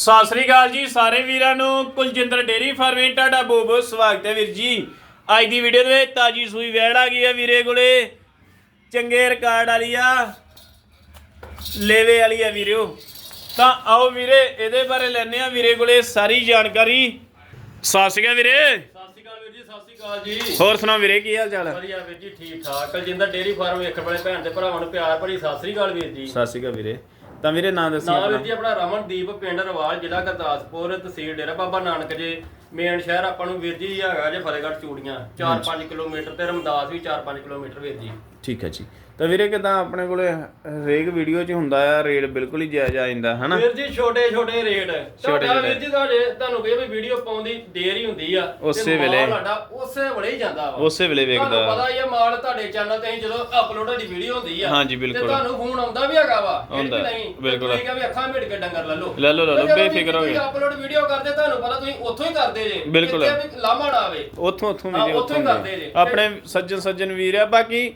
ਸਤਿ ਸ੍ਰੀ ਅਕਾਲ ਜੀ ਸਾਰੇ ਵੀਰਾਂ ਨੂੰ। ਕੁਲਜਿੰਦਰ ਡੇਰੀ ਫਾਰਮਿੰਗ ਤੁਹਾਡਾ ਬਹੁਤ ਬਹੁਤ ਸਵਾਗਤ ਹੈ ਵੀਰ ਜੀ। ਅੱਜ ਦੀ ਵੀਡੀਓ ਦੇ ਵਿੱਚ ਤਾਜੀ ਸੂਈ ਵੈੜ ਆ ਗਈ ਹੈ ਵੀਰੇ ਕੋਲੇ। ਚੰਗੇ ਰਿਕਾਰਡ ਵਾਲੀ ਆ। ਲੇਵੇ ਵਾਲੀ ਆ ਵੀਰਿਓ ਤਾਂ ਆਓ ਵੀਰੇ ਇਹਦੇ ਬਾਰੇ ਲੈਣੇ ਆ ਵੀਰੇ ਕੋਲੇ ਸਾਰੀ ਜਾਣਕਾਰੀ। ਸਤਿ ਸ੍ਰੀ ਅਕਾਲ ਵੀਰੇ। ਸਤਿ ਸ਼੍ਰੀ ਅਕਾਲ ਵੀਰ ਜੀ ਸਤਿ ਸ਼੍ਰੀ ਅਕਾਲ ਜੀ। ਹੋਰ ਸੁਣਾਓ ਵੀਰੇ ਕੀ ਹਾਲ ਚਾਲ ਹੈ? ਵਧੀਆ ਵੀਰ ਜੀ ਠੀਕ ਠਾਕ। ਕਲਜਿੰਦਰ ਡੇਰੀ ਫਾਰਮ ਵੇਖਣ ਵਾਲੇ ਭੈਣ ਤੇ ਭਰਾਵਾਂ ਨੂੰ ਪਿਆਰ ਭਰੀ ਸਤਿ ਸ਼੍ਰੀ ਅਕਾਲ ਵੀਰ ਜੀ। ਸਤਿ ਸ੍ਰੀ ਅਕਾਲ ਵੀਰੇ। ਤਾਂ ਵੀਰੇ ਨਾਂ ਦੱਸੀ ਨਾਮ ਵੀਰ ਆਪਣਾ ਜੀ ਆਪਣਾ ਰਮਨਦੀਪ ਪਿੰਡ ਰਵਾਲ ਜ਼ਿਲ੍ਹਾ ਗੁਰਦਾਸਪੁਰ ਤਹਿਸੀਲ ਡੇਰਾ ਬਾਬਾ ਨਾਨਕ ਜੇ। ਮੇਨ ਸ਼ਹਿਰ ਆਪਾਂ ਨੂੰ ਵੀਰ ਜੀ ਹੈਗਾ ਜੇ ਫਤਿਹਗੜ੍ਹ ਚੂੜੀਆਂ 4-5 ਕਿਲੋਮੀਟਰ ਤੇ ਰਮਦਾਸ ਵੀ 4-5 ਕਿਲੋਮੀਟਰ ਵੀਰ ਜੀ। ਠੀਕ ਹੈ ਜੀ ਤਾਂ ਵੀਰੇ ਕਿਦਾਂ ਆਪਣੇ ਕੋਲੇ ਹਰੇਕ ਵੀਡੀਓ 'ਚ ਹੁੰਦਾ ਆ ਰੇਟ ਬਿਲਕੁਲ ਹੀ ਜਾਇਜ਼ ਆ ਜਾਂਦਾ ਹਨਾ ਵੀਰ ਜੀ ਛੋਟੇ ਛੋਟੇ ਰੇਟ ਛੋਟੇ ਤੁਹਾਡਾ। ਵੀਰ ਜੀ ਤੁਹਾਡੇ ਤੁਹਾਨੂੰ ਕਹੇ ਵੀ ਵੀਡੀਓ ਪਾਉਂਦੀ ਦੇਰ ਹੀ ਹੁੰਦੀ ਆ ਉਸੇ ਵੇਲੇ। ਉਸੇ ਵੇਲੇ ਹੀ ਜਾਂਦਾ ਵਾ ਉਸੇ ਵੇਲੇ ਤੁਹਾਨੂੰ ਵੇਖਦਾ ਪਤਾ ਹੀ ਆ ਮਾਲ ਤੁਹਾਡੇ ਚੈਨਲ ਤੇ ਅਸੀਂ ਜਦੋਂ ਅਪਲੋਡ ਦੀ ਵੀਡੀਓ ਹੁੰਦੀ ਆ ਹਾਂਜੀ, ਬਿਲਕੁਲ। ਤੇ ਤੁਹਾਨੂੰ ਫੋਨ ਆਉਂਦਾ ਵੀ ਹੈਗਾ ਵਾ ਇਹ ਵੀ ਨਹੀਂ ਬਿਲਕੁਲ। ਤੁਸੀਂ ਕਹਿੰਦੇ ਅੱਖਾਂ ਮਿਟ ਕੇ ਡੰਗਰ ਲੈ ਲਓ ਲੈ ਲਓ, ਲੈ ਲਓ, ਬੇਫਿਕਰ ਹੋ ਗਏ। ਅਪਲੋਡ ਵੀਡੀਓ ਕਰਦੇ ਤੁਹਾਨੂੰ ਪਤਾ ਤੁਸੀਂ ਉੱਥੋਂ ਹੀ ਕਰਦੇ ਜੇ ਬਿਲਕੁਲ। ਕਿਤੇ ਵੀ ਲਾਮਾ ਨਾ ਆਵੇ ਉੱਥੋਂ ਉੱਥੋਂ ਹਾਂ, ਵੀ ਉੱਥੋਂ ਹੀ ਕਰਦੇ ਜੀ। ਆਪਣੇ ਸੱਜਣ ਸੱਜਣ ਵੀਰ ਆ ਬਾਕੀ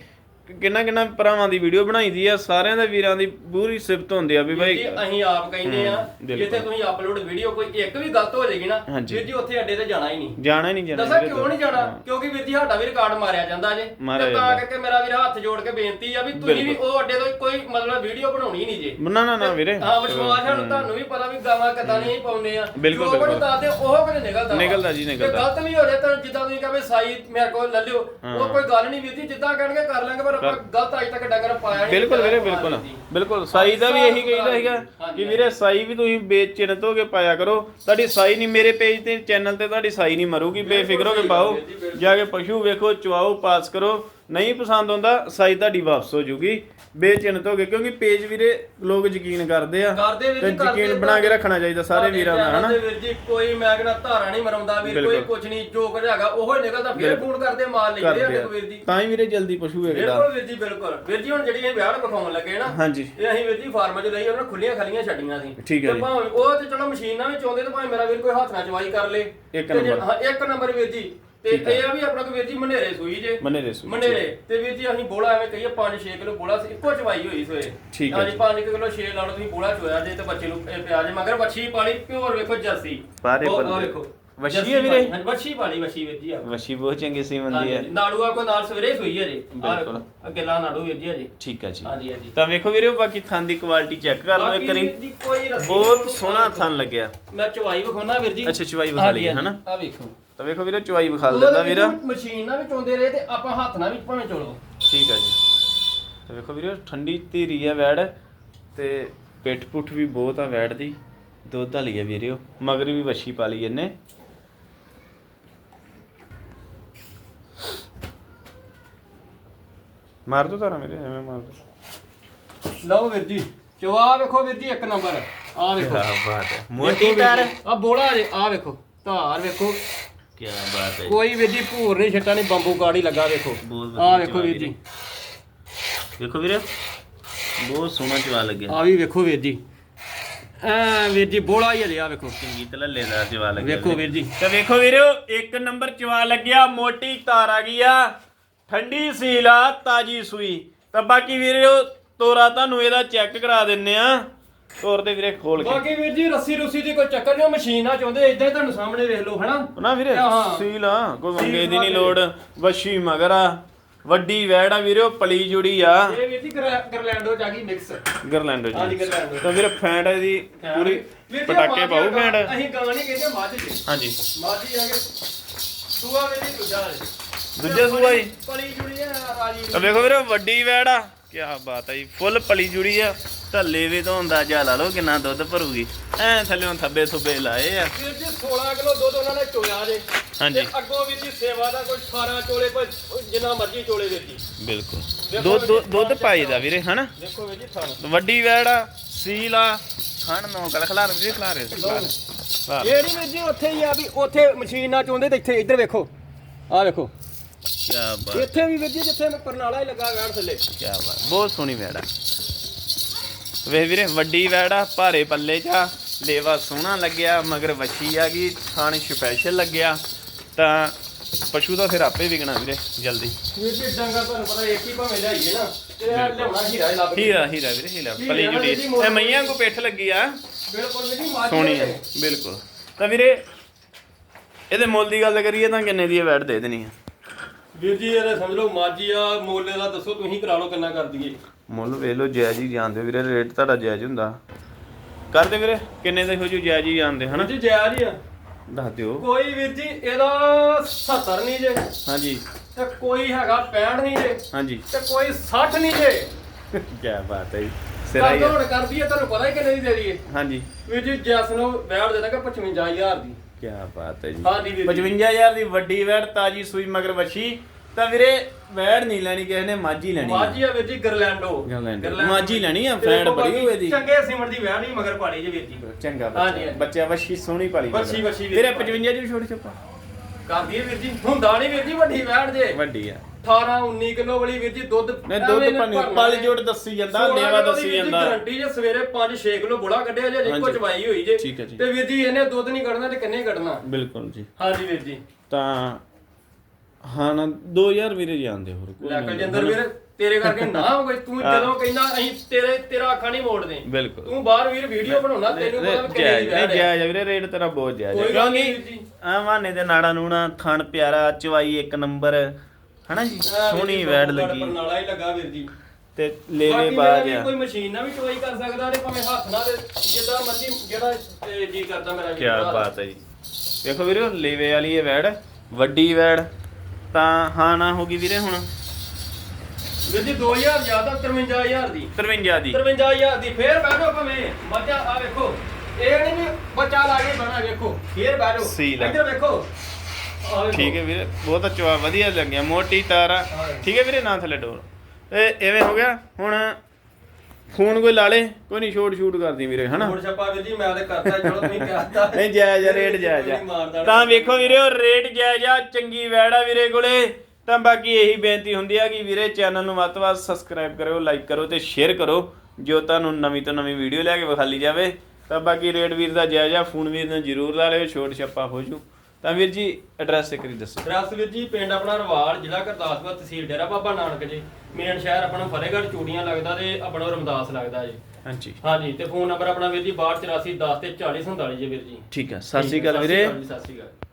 ਕਿੰਨਾ ਕਿੰਨਾ ਭਰਾਵਾਂ ਦੀ ਵੀਡੀਓ ਬਣਾਈ ਦੀ ਆ ਸਾਰਿਆਂ ਦੇ ਵੀਰਾਂ ਦੀ ਪੂਰੀ ਸਿਫਤ ਹੁੰਦੀ ਆ ਵੀ ਜੀ ਭਾਈ ਅਸੀਂ ਆਪ ਕਹਿੰਦੇ ਆ। ਜਿੱਥੇ ਤੁਸੀਂ ਅਪਲੋਡ ਵੀਡੀਓ ਕੋਈ ਇੱਕ ਵੀ ਗਲਤ ਹੋ ਜਾਏਗੀ ਨਾ। ਵੀਰ ਜੀ ਉੱਥੇ ਅੱਡੇ ਤੇ ਜਾਣਾ ਹੀ ਨਹੀਂ ਜਾਣਾ ਹੀ ਨਹੀਂ ਜਾਣਾ ਦੱਸਾਂ ਕਿਉਂ ਨਹੀਂ ਜਾਣਾ ਕਿਉਂਕਿ ਵੀਰ ਜੀ ਸਾਡਾ ਵੀ ਰਿਕਾਰਡ ਮਾਰਿਆ ਜਾਂਦਾ ਜੇ ਤੇ। ਕਰਕੇ ਮੇਰਾ ਵੀਰ ਹੱਥ ਜੋੜ ਕੇ ਬੇਨਤੀ ਆ ਵੀ ਤੁਸੀਂ ਵੀ ਉਹ ਅੱਡੇ ਤੋਂ ਕੋਈ ਮਤਲਬ ਵੀਡੀਓ ਬਣਾਉਣੀ ਨਹੀਂ ਜੇ ਨਾ ਨਾ ਨਾ ਵੀਰੇ ਹਾਂ ਵਿਸ਼ਵਾਸ ਸਾਨੂੰ ਤੁਹਾਨੂੰ ਵੀ ਪਤਾ ਵੀ ਗਾਵਾਂ ਕਿਦਾਂ ਨਹੀਂ ਪਾਉਂਦੇ ਆ ਬਿਲਕੁਲ, ਜੋ ਬਿਲਕੁਲ। ਦੱਸਦੇ ਉਹ ਕਦੇ ਨਿਕਲਦਾ। ਨਿਕਲਦਾ ਜੀ, ਨਿਕਲਦਾ। ਗਲਤ ਵੀ ਹੋ ਜਾਏ ਤਾਂ ਜਿੱਦਾਂ ਤੁਸੀਂ ਕਹਿੰਦੇ ਸਾਈ ਮੇਰੇ ਕੋਲ ਲੈ ਲਿਓ ਉਹ ਕੋਈ ਗੱਲ ਨਹੀਂ ਵੀਰ ਜੀ ਜਿੱਦਾਂ ਕਹਿਣਗੇ ਕਰ ਲਾਂਗੇ ਪਰ ਆਪਾਂ ਗਲਤ ਅਜੇ ਤੱਕ ਡੰਗਰ ਪਾਇਆ ਨਹੀਂ ਬਿਲਕੁਲ ਵੀਰੇ ਬਿਲਕੁਲ। ਬਿਲਕੁਲ ਸਾਈ ਦਾ ਵੀ ਇਹੀ ਕਹੀਦਾ ਹੈਗਾ ਕਿ ਵੀਰੇ ਸਾਈ ਵੀ ਤੁਸੀਂ ਬੇਚਿੰਤ ਹੋ ਕੇ ਪਾਇਆ ਕਰੋ। ਤੁਹਾਡੀ ਸਾਈ ਨਹੀਂ ਮੇਰੇ ਪੇਜ ਤੇ ਚੈਨਲ ਤੇ ਤੁਹਾਡੀ ਸਾਈ ਨਹੀਂ ਮਰੂਗੀ। ਬੇਫਿਕਰ ਹੋ ਕੇ ਪਾਓ। ਜਾ ਕੇ ਪਸ਼ੂ ਵੇਖੋ ਚਵਾਓ ਪਾਸ ਕਰੋ। ਨਹੀਂ ਪਸੰਦ ਆਉਂਦਾ ਸਾਈ ਤੁਹਾਡੀ ਵਾਪਸ ਹੋ ਜੂਗੀ। ਬੇਚਿੰਤ ਹੋ ਕੇ ਕਿਉਂਕਿ ਪੇਜ ਵੀਰੇ ਲੋਕ ਯਕੀਨ ਕਰਦੇ ਆ। ਕਰਦੇ ਵੀਰ ਤੇ ਜੀ ਕਰਦੇ ਯਕੀਨ ਬਣਾ ਕੇ ਰੱਖਣਾ ਚਾਹੀਦਾ ਸਾਰੇ ਸਾਡੇ ਵੀਰਾਂ ਦਾ ਹਨਾ? ਵੀਰ ਜੀ ਕੋਈ ਮੈਂ ਕਹਿੰਦਾ ਧਾਰਾ ਨਹੀਂ ਮਰਮਦਾ ਵੀਰ ਕੋਈ ਬਿਲਕੁਲ। ਕੁਝ ਨਹੀਂ ਜੋ ਕੁਝ ਹੈਗਾ ਉਹੋ ਹੀ ਨਿਕਲਦਾ ਫਿਰ ਫੋਨ ਕਰਦੇ ਮਾਲ ਕਰਦੇ ਆ। ਵੀਰ ਜੀ। ਤਾਂ ਹੀ ਵੀਰੇ ਜਲਦੀ ਪਸ਼ੂ ਵੇਖਦਾ ਬਿਲਕੁਲ ਵੀਰ ਜੀ ਬਿਲਕੁਲ। ਵੀਰ ਜੀ ਹੁਣ ਜਿਹੜੀ ਇਹ ਵਿਆਹ ਨੂੰ ਵਿਖਾਉਣ ਲੱਗੇ ਨਾ ਹਾਂਜੀ। ਇਹ ਅਸੀਂ ਵੀਰ ਜੀ ਫਾਰਮ 'ਚ ਲਈ ਉਹਨਾਂ ਖੁੱਲੀਆਂ ਖਲੀਆਂ ਛੱਡੀਆਂ ਸੀ। ਠੀਕ ਹੈ ਤੇ ਜੀ। ਭਾਵੇਂ ਉਹ ਤੇ ਚਲੋ ਮਸ਼ੀਨ ਨਾਲ ਵੀ ਚਾਹੁੰਦੇ ਤੇ ਭਾਵੇਂ ਮੇਰਾ ਵੀਰ ਕੋਈ ਹੱਥ ਨਾਲ ਚਵਾਈ ਕਰ ਲੇ। ਇੱਕ ਤੇ ਜੇ- ਨੰਬਰ। ਹਾਂ ਇੱਕ ਨੰਬਰ ਵੀਰ ਜੀ ਤੇ ਇਹ ਆ ਵੀ ਆਪਣਾ ਕੋਈ ਵੀਰ ਜੀ ਮਨੇਰੇ ਸੂਈ ਜੇ। ਮਨੇਰੇ ਸੂਈ। ਮਨੇਰੇ। ਤੇ ਵੀਰ ਜੀ ਅਸੀਂ ਬੋਲਾ ਐਵੇਂ ਕਹੀਏ 5-6 ਕਿਲੋ ਬੋਲਾ ਸੀ ਇੱਕੋ ਚਵਾਈ ਹੋਈ ਸੋਏ ਠੀਕ ਹੈ ਹਾਂਜੀ 5 ਕਿਲੋ 6 ਲਾ ਲਓ ਤੁਸੀਂ ਬੋਲਾ ਚੋਇਆ ਜੇ ਤੇ ਬੱਚੇ ਨੂੰ ਇਹ ਪਿਆ ਜੇ ਮਗਰ ਵੱਛੀ ਪਾਲੀ ਪਿਓਰ ਵੇਖੋ ਜਰਸੀ। ਬੰਦੇ। ਵੇਖੋ ਵੱਛੀ ਜਰਸੀ ਹੈ ਵੀਰੇ? ਵੱਛੀ ਪਾਲੀ ਵੱਛੀ ਵੀਰ ਜੀ ਆ। ਵਸ਼ੀ ਬਹੁਤ ਚੰਗੀ ਸੀ ਮੰਦੀ ਹੈ। ਨਾੜੂਆ ਕੋ ਨਾਲ ਸਵੇਰੇ ਸੂਈ ਹੈ ਜੀ। ਬਿਲਕੁਲ। ਅੱਗੇ ਲਾ ਨਾੜੂ ਵੀਰ ਜੀ ਜੀ। ਠੀਕ ਹੈ ਜੀ। ਹਾਂਜੀ ਹਾਂਜੀ। ਤਾਂ ਵੇਖੋ ਵੀਰੇ ਬਾਕੀ ਥਾਂ ਦੀ ਕੁਆਲਿਟੀ ਚੈੱਕ ਕਰ ਲਓ ਇੱਕ ਵਾਰੀ। ਜੀ ਬਹੁਤ ਸੋਹਣਾ ਥਣ ਲੱਗਿਆ। ਮੈਂ ਚਵਾਈ ਵਿਖਾਉਣਾ ਵੀਰ ਜੀ। ਅੱਛਾ ਚਵਾਈ ਵਿਖਾ ਲਈ ਹੈ, ਹਨਾ? ਆ ਵੇਖੋ। ਤਾਂ ਵੇਖੋ ਵੀਰੇ ਚਵਾਈ ਵਿਖਾ ਦਿੰਦਾ ਵੀਰਾ। ਮਸ਼ੀਨ ਨਾਲ ਵੀ ਚੋਂਦੇ ਰਹੇ ਤੇ ਆਪਾਂ ਹੱਥ ਨਾਲ ਵੀ ਭਾਵੇਂ ਚੋਲੋ ਠੀਕ ਹੈ ਜੀ। ਤਾਂ ਵੇਖੋ ਵੀਰੇ ਠੰਡੀ ਧੀਰੀ ਹੈ ਵੈੜ ਤੇ ਪਿੱਠ ਪੁੱਠ ਵੀ ਬਹੁਤ ਆ ਵੈੜ ਦੀ। ਦੁੱਧ ਵਾਲੀ ਹੈ ਵੀਰੇ ਮਗਰ ਵੀ ਵੱਛੀ ਪਾ ਲਈ ਇਹਨੇ। ਮਾਰ ਦੋ ਤਾਰਾ ਮੇਰੇ ਐਵੇਂ ਮਾਰ ਦੋ। ਲਓ ਵੀਰ ਜੀ ਚਵਾ ਵੇਖੋ ਵੀਰ ਜੀ ਇੱਕ ਨੰਬਰ। ਆ ਵੇਖੋ। ਕੀ ਬਾਤ ਹੈ। ਮੋਟੀ ਤਾਰ। ਆ ਬੋਲਾ ਜੇ ਆ ਵੇਖੋ। ਧਾਰ ਵੇਖੋ। ਕੀ ਬਾਤ ਹੈ ਕੋਈ ਵੀਰ ਜੀ ਭੂਰ ਨਹੀਂ ਛੱਟਾ ਨਹੀਂ ਬੰਬੂ ਕਾੜੀ ਲੱਗਾ ਵੇਖੋ। ਬਹੁਤ ਵੇਖੋ ਵੀਰ ਜੀ। ਵੇਖੋ ਵੀਰੇ ਬਹੁਤ ਸੋਹਣਾ ਚਵਾ ਲੱਗਿਆ। ਆ ਵੀ ਵੇਖੋ ਵੀਰ ਜੀ। ਐ ਵੀਰ ਜੀ ਬੋਲਾ ਹੀ ਹਜੇ ਆ ਵੇਖੋ। ਚੰਗੀ ਤਲੱਲੇ ਦਾ ਚਵਾ ਲੱਗਿਆ ਵੇਖੋ ਵੀਰ। ਜੀ। ਤੇ ਵੇਖੋ ਵੀਰੋ ਇੱਕ ਨੰਬਰ ਚਵਾ ਲੱਗਿਆ ਮੋਟੀ ਤਾਰ ਆ ਗਈ ਆ। ਠੰਡੀ ਸੀਲ ਤਾਜੀ ਸੂਈ। ਤਾਂ ਬਾਕੀ ਵੀਰੋ ਤੋਰਾ ਤੁਹਾਨੂੰ ਇਹਦਾ ਚੈੱਕ ਕਰਾ ਦਿੰਨੇ ਆ। ਤੋਰ ਦੇ ਵੀਰੇ ਖੋਲ ਕੇ। ਬਾਕੀ ਵੀਰ ਜੀ ਰੱਸੀ ਰੁੱਸੀ ਦੀ ਕੋਈ ਚੱਕਰ ਨਹੀਂ ਉਹ ਮਸ਼ੀਨ ਨਾਲ ਚਾਹੁੰਦੇ ਇਦਾਂ ਹੀ ਤੁਹਾਨੂੰ ਸਾਹਮਣੇ ਵੇਖ ਲਓ ਹਨਾ? ਨਾ ਵੀਰੇ ਹਾਂ। ਸੀਲ ਆ ਕੋਈ ਮੰਗੇ ਦੀ ਨਹੀਂ ਲੋੜ ਵਸ਼ੀ ਮਗਰ ਆ ਵੱਡੀ ਵੈੜ ਆ ਵੀਰੋ ਪਲੀ ਜੁੜੀ ਆ। ਇਹ ਵੀਰ ਜੀ ਗਰ- ਗਰਲੈਂਡੋ ਚ ਆ ਗਈ ਮਿਕਸ ਗਰਲੈਂਡੋ ਹਾਂਜੀ, ਜੀ ਗਰਲੈਂਡੋ। ਤਾਂ ਵੀਰੇ ਫੈਂਟ ਇਹਦੀ ਪੂਰੀ ਵੀਰ ਜੀ, ਪਟਾਕੇ ਮਾਝੀ ਪਾਉ ਆ, ਫੈਂਟ। ਅਸੀਂ ਗਾਂ ਨਹੀਂ ਕਹਿੰਦੇ ਮੱਝ ਜੀ ਹਾਂਜੀ। ਮਾਝੀ ਆ ਕੇ। ਸੂਆ ਵੀਰ ਜੀ ਦੂਜਾ ਸੂਆ ਜੀ? ਪਲੀ ਜੁੜੀ ਹੈ ਰਾਜੀ ਤਾਂ ਵੇਖੋ ਵੀਰੇ ਵੱਡੀ ਵੈੜ ਆ। ਕੀ ਬਾਤ ਹੈ ਜੀ ਫੁੱਲ ਪਲੀ ਜੁੜੀ ਆ। ਢੱਲੇ ਵੀ ਤੋਂ ਅੰਦਾਜ਼ਾ ਲਾ ਲਓ ਕਿੰਨਾ ਦੁੱਧ ਭਰੂਗੀ। ਐ ਥੱਲੇੋਂ ਥੱਬੇ ਥੁੱਬੇ ਲਾਏ ਆ। ਵੀਰ ਜੀ 16 ਕਿਲੋ ਦੁੱਧ ਉਹਨਾਂ ਨੇ ਚੋਇਆ ਜੇ। ਹਾਂਜੀ। ਤੇ ਅੱਗੋਂ ਵੀਰ ਜੀ ਸੇਵਾ ਦਾ ਕੋਈ 18 ਚੋਲੇ ਕੋਈ ਜਿੰਨਾ ਮਰਜ਼ੀ ਚੋਲੇ ਵੀਰ ਜੀ। ਬਿਲਕੁਲ। ਦੁੱਧ ਦੁੱਧ ਹਨਾ? ਦੇਖੋ ਵੀਰ ਜੀ ਥਾਣ ਵੱਡੀ ਵੈੜ ਸੀਲ ਆ ਖਾਣ ਨੂੰ ਗਲ ਖਲਾਰ ਵੀਰੇ ਖਲਾਰ ਖਲਾਰ ਇਹ ਨਹੀਂ ਵੀਰ ਜੀ ਉੱਥੇ ਹੀ ਆ ਵੀ ਉੱਥੇ ਮਸ਼ੀਨ ਨਾਲ ਚੋਂਦੇ ਤੇ ਇੱਥੇ ਇੱਧਰ ਵੇਖੋ। ਆ ਵੇਖੋ। ਕੀ ਬਾਤ ਇੱਥੇ ਵੀ ਵੀਰ ਜੀ ਜਿੱਥੇ ਮੈਂ ਪਰਨਾਲਾ ਹੀ ਲੱਗਾ ਗਾੜ ਥੱਲੇ। ਕੀ ਬਾਤ ਬਹੁਤ ਸੋਹਣੀ ਵੈੜ ਵੇ ਵੀਰੇ ਵੱਡੀ ਵੈੜ ਭਾਰੇ ਪੱਲੇ ਚ ਆ। ਲੇਵਾ ਸੋਹਣਾ ਲੱਗਿਆ ਮਗਰ ਵੱਛੀ ਆ ਗਈ ਖਾਣ ਸਪੈਸ਼ਲ ਲੱਗਿਆ। ਤਾਂ ਪਸ਼ੂ ਤਾਂ ਫਿਰ ਆਪੇ ਵਿਕਣਾ ਵੀਰੇ ਜਲਦੀ। ਵੀਰ ਜੀ ਡੰਗਰ ਤੁਹਾਨੂੰ ਪਤਾ ਇੱਕ ਹੀ ਭਾਵੇਂ ਲਿਆਈਏ ਨਾ ਤੇ ਇਹ ਲਿਆਉਣਾ ਹੀਰਾ ਹੀ ਲੱਭ ਹੀਰਾ ਹੀਰਾ ਵੀਰੇ ਹੀਰਾ। ਹੀਰਾ ਪਲੀ ਨਾ ਜੁੜੀ। ਵੀਰ ਜੀ ਮੋਟਰ ਇਹ ਮਈਆਂ ਕੋ ਪਿੱਠ ਲੱਗੀ ਆ। ਬਿਲਕੁਲ ਸੋਹਣੀ ਤਾਂ ਵੀਰੇ ਇਹਦੇ ਮੁੱਲ ਦੀ ਗੱਲ ਕਰੀਏ ਤਾਂ ਕਿੰਨੇ ਦੀ ਇਹ ਵੈਟ ਦੇ ਦੇਣੀ ਆ? ਵੀਰ ਜੀ ਇਹਦੇ ਸਮਝ ਲਓ ਮਾਝੀ ਆ ਮੋਲੇ ਦਾ ਦੱਸੋ ਤੁਸੀਂ ਕਰਾ ਲਓ ਕਿੰਨਾ ਕਰ ਦਈਏ। ਮੁੱਲ ਵੇਖ ਲਓ ਜਾਇਜ਼ ਹੀ ਜਾਣਦੇ ਹੋ ਵੀਰੇ ਰੇਟ ਤੁਹਾਡਾ ਜਾਇਜ਼ ਹੁੰਦਾ। ਕਰਦੇ ਵੀਰੇ ਕਿੰਨੇ ਦੇ ਹੋ ਜੂ ਜਾਇਜ਼ ਹੀ ਜਾਣਦੇ ਹਨਾ? ਜੀ ਜਾਇਜ਼ ਹੀ ਆ। ਦੱਸ ਦਿਓ। ਕੋਈ ਵੀਰ ਜੀ ਇਹਦਾ 70 ਨਹੀਂ ਜੇ। ਹਾਂਜੀ। ਤੇ ਕੋਈ ਹੈਗਾ 65 ਨਹੀਂ ਜੇ। ਹਾਂਜੀ। ਤੇ ਕੋਈ 60 ਨਹੀਂ ਜੇ। ਕੀ ਬਾਤ ਹੈ ਸਿਰਾ ਕਰ ਹੀ ਦੋ। ਹੁਣ ਕਰ ਦਈਏ ਤੁਹਾਨੂੰ ਪਤਾ ਹੀ ਕਿ ਨਹੀਂ ਦੇ ਦਈਏ। ਹਾਂਜੀ। ਵੀਰ ਜੀ ਜੈਸ ਨੂੰ ਬੈਠ ਦੇ ਦਾਂਗਾ 55000 ਦੀ। ਕੀ ਬਾਤ ਹੈ ਜੀ। ਹਾਂਜੀ ਵੀਰ ਜੀ। 55000 ਦੀ ਵੱਡੀ ਵੈੜ ਤਾਜੀ ਸੂਈ ਮਗਰ ਵੱਛੀ ਤਾਂ ਵੀਰੇ ਵੈੜ ਨਹੀਂ ਲੈਣੀ ਕਿਸੇ ਨੇ ਮਾਝੀ ਲੈਣੀ ਆ। ਮਾਝੀ ਆ ਵੀਰ ਜੀ ਗਰਲੈਂਡੋ ਗਰਲੈਂਡੋ। ਮਾਝੀ ਲੈਣੀ ਆ, ਤੇ ਫੈਂਟ ਦੇਖੋ ਬੜੀ ਬਾਕੀ ਦੀ। ਚੰਗੇ ਸਿਮਰ ਦੀ ਵੈੜ ਹੀ ਮਗਰ ਪਾੜੀ ਜੇ ਵੀਰ ਜੀ ਚੰਗਾ ਹਾਂਜੀ, ਬੱਚਾ ਹਾਂਜੀ। ਬੱਚਾ ਵੱਛੀ ਸੋਹਣੀ ਪਾਲੀ ਵੱਛੀ- ਵੱਛੀ ਵੀਰ ਵੀਰੇ ਪਾਲੀ। 55 ਜੀ ਛੋਟੀ ਛੋਪਾ ਕਰ ਦਈਏ ਵੀਰ ਜੀ ਹੁੰਦਾ ਨਹੀਂ ਵੀਰ ਜੀ ਵੱਡੀ ਵੈੜ ਜੇ ਵੱਡੀ ਆ 18 19 ਕਿਲੋ ਵਾਲੀ ਵੀਰ ਜੀ ਦੁੱਧ ਨੇ ਦੁੱਧ ਪਾਣੀ ਪਾਲੀ ਜੋੜ ਦੱਸੀ ਜਾਂਦਾ ਲੇਵਾ ਦੱਸੀ ਜਾਂਦਾ ਗਰੰਟੀ ਜੇ ਸਵੇਰੇ 5 6 ਕਿਲੋ ਬੋਲਾ ਕੱਢਿਆ ਜੇ ਇੱਕੋ ਹਾਂਜੀ। ਚਵਾਈ ਹੋਈ ਜੇ ਠੀਕ ਹੈ ਜੀ। ਤੇ ਵੀਰ ਜੀ ਇਹਨੇ ਦੁੱਧ ਨਹੀਂ ਕੱਢਣਾ ਤੇ ਕਿੰਨੇ ਕੱਢਣਾ ਬਿਲਕੁਲ ਜੀ ਹਾਂਜੀ ਵੀਰ ਜੀ ਤਾਂ ਹਾਂ ਨਾ 2000 ਵੀਰੇ ਜਾਣਦੇ ਹੋਰ ਕੋਈ ਲੈ ਨਾ। ਕਲਜਿੰਦਰ ਵੀਰ ਤੇਰੇ ਕਰਕੇ ਨਾ ਹੋ ਗਈ ਤੂੰ। ਜਦੋਂ ਕਹਿੰਦਾ ਅਸੀਂ ਤੇਰੇ ਤੇਰਾ ਅੱਖਾਂ ਨਹੀਂ ਮੋੜਦੇ। ਬਿਲਕੁਲ। ਤੂੰ ਬਾਹਰ ਵੀਰ ਵੀਡੀਓ ਬਣਾਉਣਾ ਤੈਨੂੰ ਪਤਾ ਵੀ ਕਿੰਨੀ ਜਾਇਜ਼ ਦੀ ਨਹੀਂ ਜਾਇਜ਼ ਆ ਵੀਰੇ ਰੇਟ ਤੇਰਾ ਬਹੁਤ ਜਾਇਜ਼ ਹੈ ਕੋਈ ਗੱਲ ਨਹੀਂ ਵੀਰ ਜੀ। ਆ ਮਾਨੇ ਦੇ ਨਾੜਾ ਨੂਣਾ ਥਣ ਪਿਆਰਾ ਚਵਾਈ ਇੱਕ ਨੰਬਰ ਹਨਾ ਜੀ? ਸੋਹਣੀ ਵੈੜ ਲੱਗੀ। ਪਰਨਾਲਾ ਹੀ ਲੱਗਾ ਵੀਰ ਜੀ। ਤੇ ਲੇਵੇ ਬਾਕੀ ਬਾਜ ਮੇਰਾ ਆ। ਕੋਈ ਮਸ਼ੀਨ ਨਾਲ ਵੀ ਚਵਾਈ ਕਰ ਸਕਦਾ ਤੇ ਭਾਵੇਂ ਹੱਥ ਨਾਲ ਤੇ ਜਿੱਦਾਂ ਮਰਜ਼ੀ ਜਿਹੜਾ ਜੀ ਕਰਦਾ ਮੇਰਾ ਕੀ ਬਾਤ ਹੈ ਜੀ। ਦੇਖੋ ਵੀਰੇ ਲੇਵੇ ਵਾਲੀ ਇਹ ਵੈੜ ਵੱਡੀ ਵੈੜ। ਤਾਂ ਹਾਂ ਨਾ ਹੋ ਗਈ ਵੀਰੇ ਹੁਣ। ਵੀਰ ਜੀ 2000 ਜ਼ਿਆਦਾ 53000 ਦੀ। 53 ਦੀ। 53000 ਦੀ ਫੇਰ ਬੈਠੋ ਭਾਵੇਂ। ਬੱਚਾ ਆ ਵੇਖੋ। ਇਹ ਨਹੀਂ ਵੀ ਬੱਚਾ ਲਾ ਕੇ ਬਣਾ ਵੇਖੋ। ਫੇਰ ਬੈਠੋ ਸਹੀ ਲੱਗ- ਇੱਧਰ ਵੇਖੋ। ਆ ਵੇਖੋ। ਠੀਕ ਹੈ ਵੀਰੇ ਬਹੁਤ ਅੱਛਾ ਵਧੀਆ ਲੱਗਿਆ। ਮੋਟੀ ਤਾਰ। ਠੀਕ ਹੈ ਵੀਰੇ ਨਾ ਥੱਲੇ ਡੋਰ ਇਹ ਐਵੇਂ ਹੋ ਗਿਆ। ਹੁਣ ਫੋਨ ਕੋਈ ਲਾ ਲੇ ਕੋਈ ਨਹੀਂ ਛੋਟ ਸ਼ੂਟ ਕਰਦੀ ਵੀਰੇ ਹਨਾ? ਹੁਣ ਛੱਪਾ ਵੀਰ ਜੀ ਮੈਂ ਤੇ ਕਰਦਾ ਚਲੋ ਤੁਸੀਂ ਕਹਿਤਾ ਨਹੀਂ ਜਾਇਜ਼ ਆ ਰੇਟ ਜਾਇਜ਼ ਆ। ਤਾਂ ਵੇਖੋ ਵੀਰੇ ਉਹ ਰੇਟ ਜਾਇਜ਼ ਆ ਚੰਗੀ ਵੈੜ ਆ ਵੀਰੇ ਕੋਲੇ। ਤਾਂ ਬਾਕੀ ਇਹੀ ਬੇਨਤੀ ਹੁੰਦੀ ਆ ਕਿ ਵੀਰੇ ਚੈਨਲ ਨੂੰ ਵੱਧ ਤੋਂ ਵੱਧ ਸਬਸਕ੍ਰਾਈਬ ਕਰਿਓ ਲਾਈਕ ਕਰੋ ਤੇ ਸ਼ੇਅਰ ਕਰੋ ਜੋ ਤੁਹਾਨੂੰ ਨਵੀਂ ਤੋਂ ਨਵੀਂ ਵੀਡੀਓ ਲੈ ਕੇ ਵਿਖਾਲੀ ਜਾਵੇ। ਤਾਂ ਬਾਕੀ ਰੇਟ ਵੀਰ ਦਾ ਜਾਇਜ਼ ਆ ਫੋਨ ਵੀਰ ਨੂੰ ਜ਼ਰੂਰ ਲਾ ਲਿਓ ਛੋਟ ਛੱਪਾ ਹੋ ਜੂ। ਤਾਂ ਵੀਰ ਜੀ ਐਡਰੈਸ ਇੱਕ ਵਾਰੀ ਦੱਸੋ। ਦਰਅਸਲ ਵੀਰ ਜੀ ਪਿੰਡ ਆਪਣਾ ਰਵਾਲ ਜ਼ਿਲ੍ਹਾ ਗੁਰਦਾਸਪੁਰ ਤਹਿਸੀਲ ਡੇਰਾ ਬਾਬਾ ਨਾਨਕ ਜੀ। ਮੇਨ ਸ਼ਹਿਰ ਆਪਣਾ ਫਤਿਹਗੜ੍ਹ ਚੂੜੀਆਂ ਲੱਗਦਾ ਤੇ ਆਪਣਾ ਰਮਦਾਸ ਲੱਗਦਾ ਜੀ। ਹਾਂਜੀ। ਹਾਂਜੀ ਤੇ ਫੋਨ ਨੰਬਰ ਆਪਣਾ ਵੀਰ ਜੀ 6284 10 ਤੇ 4047 ਜੀ ਵੀਰ ਜੀ। ਠੀਕ ਹੈ ਸਤਿ ਸ਼੍ਰੀ ਅਕਾਲ ਵੀਰੇ। ਸਤਿ ਸ਼੍ਰੀ ਅਕਾਲ।